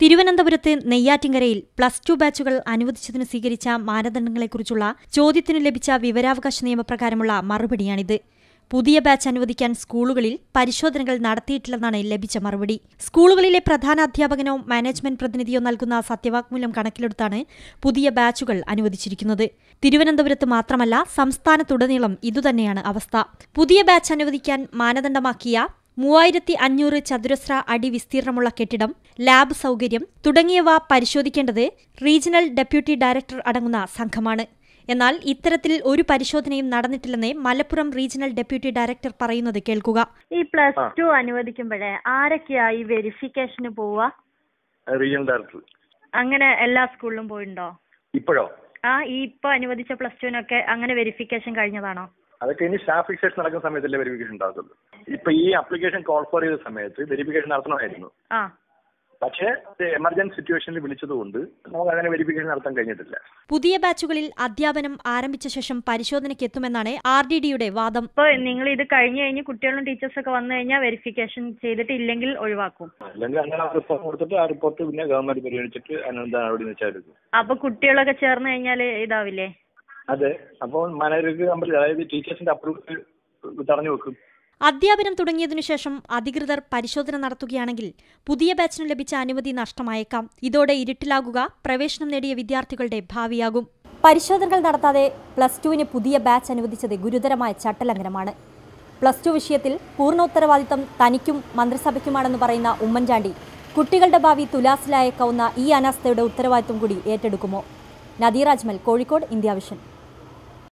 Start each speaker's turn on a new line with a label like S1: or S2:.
S1: തിരുവനന്തപുരത്ത് നെയ്യാറ്റിങ്കരയിൽ plus two ബാച്ചുകൾ അനുവദിച്ചതിന് സ്വീകരിച്ച മാനദണ്ഡങ്ങളെക്കുറിച്ചുള്ള ചോദ്യത്തിന് ലഭിച്ച വിവരാവകാശ നിയമപ്രകാരമുള്ള മറുപടിയാണിത്. പുതിയ ബാച്ച് അനുവദിക്കാൻ സ്കൂളുകളിൽ പരിശോധനകൾ നടത്തിയിട്ടില്ലെന്നാണ് ലഭിച്ച മറുപടി. സ്കൂളുകളിലെ പ്രധാന അധ്യാപകനോ മാനേജ്മെന്റ് പ്രതിനിധിയോ നൽകുന്ന സത്യവാങ്മൂലം കണക്കിലെടുത്താണ് പുതിയ ബാച്ചുകൾ അനുവദിച്ചിരിക്കുന്നത്. തിരുവനന്തപുരത്ത് മാത്രമല്ല സംസ്ഥാനത്തുടനീളം ഇതുതന്നെയാണ് അവസ്ഥ. പുതിയ ബാച്ച് അനുവദിക്കാൻ മാനദണ്ഡമാക്കിയ മൂവായിരത്തി അഞ്ഞൂറ് ചതുരശ്ര അടി വിസ്തീർണമുള്ള കെട്ടിടം ലാബ് സൗകര്യം തുടങ്ങിയവ പരിശോധിക്കേണ്ടത് റീജിയണൽ ഡെപ്യൂട്ടി ഡയറക്ടർ അടങ്ങുന്ന സംഘമാണ്. എന്നാൽ ഇത്തരത്തിൽ ഒരു പരിശോധനയും നടന്നിട്ടില്ലെന്ന് മലപ്പുറം റീജിയണൽ ഡെപ്യൂട്ടി ഡയറക്ടർ പറയുന്നത് കേൾക്കുക.
S2: ഈ പ്ലസ് ടു അനുവദിക്കുമ്പോഴേ ആരൊക്കെയാ ഈ വെരിഫിക്കേഷന് പോവുക?
S3: Regional director.
S2: അങ്ങനെ എല്ലാ സ്കൂളിലും പോയിട്ടുണ്ടോ
S3: ഇപ്പോഴോ?
S2: ആ ഈ ഇപ്പൊ അനുവദിച്ച പ്ലസ് ടുവിനൊക്കെ അങ്ങനെ വെരിഫിക്കേഷൻ കഴിഞ്ഞതാണോ?
S3: അതൊക്കെ ഇനി സ്റ്റാഫ് ഫിക്സേഷൻ നടക്കുന്ന സമയത്തല്ലേ വെരിഫിക്കേഷൻ ഉണ്ടാകത്തുള്ളൂ. ഇപ്പൊ ഈ ആപ്ലിക്കേഷൻ കോൾ ഫോർ ചെയ്ത സമയത്ത് വെരിഫിക്കേഷൻ നടത്തണമായിരുന്നു.
S2: ആ.
S3: പക്ഷേ എമർജൻസി സിറ്റുവേഷനിൽ വിളിച്ചതുകൊണ്ട് നമുക്ക് അങ്ങനെ വെരിഫിക്കേഷൻ നടത്താൻ കഴിഞ്ഞിട്ടില്ല.
S1: പുതിയ ബാച്ചുകളിൽ അധ്യാപനം ആരംഭിച്ച ശേഷം പരിശോധനയ്ക്ക് എത്തുമെന്നാണ് ആർ ഡി ഡിയുടെ വാദം.
S2: ഇപ്പൊ നിങ്ങൾ ഇത് കഴിഞ്ഞു കഴിഞ്ഞ് കുട്ടികളും ടീച്ചേഴ്സ് ഒക്കെ വന്നു കഴിഞ്ഞാൽ വെരിഫിക്കേഷൻ ചെയ്തിട്ട് ഇല്ലെങ്കിൽ ഒഴിവാക്കും
S3: അല്ലെങ്കിൽ അങ്ങനെ റിപ്പോർട്ട് കൊടുത്തിട്ട് ആ റിപ്പോർട്ട് പിന്നെ ഗവൺമെന്റ് പരിഗണിച്ചിട്ട് അതിനെന്താ നടപടി വെച്ചാൽ
S2: അപ്പൊ കുട്ടികളൊക്കെ ചേർന്ന് കഴിഞ്ഞാൽ ഇതാവില്ലേ?
S3: അതെ. അപ്പോൾ മാനേജർക്ക് കമ്പനി അതായത് ടീച്ചേഴ്സിന്റെ അപ്രൂവൽ തടഞ്ഞു വെക്കും.
S1: അധ്യാപനം തുടങ്ങിയതിനു ശേഷം അധികൃതർ പരിശോധന നടത്തുകയാണെങ്കിൽ പുതിയ ബാച്ചിന് ലഭിച്ച അനുമതി നഷ്ടമായേക്കാം. ഇതോടെ ഇരുട്ടിലാകുക പ്രവേശനം നേടിയ വിദ്യാർത്ഥികളുടെ ഭാവിയാകും. പരിശോധനകൾ നടത്താതെ പ്ലസ് ടുവിന് പുതിയ ബാച്ച് അനുവദിച്ചത് ഗുരുതരമായ ചട്ടലംഘനമാണ്. പ്ലസ് ടു വിഷയത്തിൽ പൂർണ ഉത്തരവാദിത്തം തനിക്കും മന്ത്രിസഭയ്ക്കുമാണെന്ന് പറയുന്ന ഉമ്മൻചാണ്ടി കുട്ടികളുടെ ഭാവി തുലാസിലായേക്കാവുന്ന ഈ അനാസ്ഥയുടെ ഉത്തരവാദിത്തം കൂടി ഏറ്റെടുക്കുമോ? Nadeer Ajmal Kozhikode India vision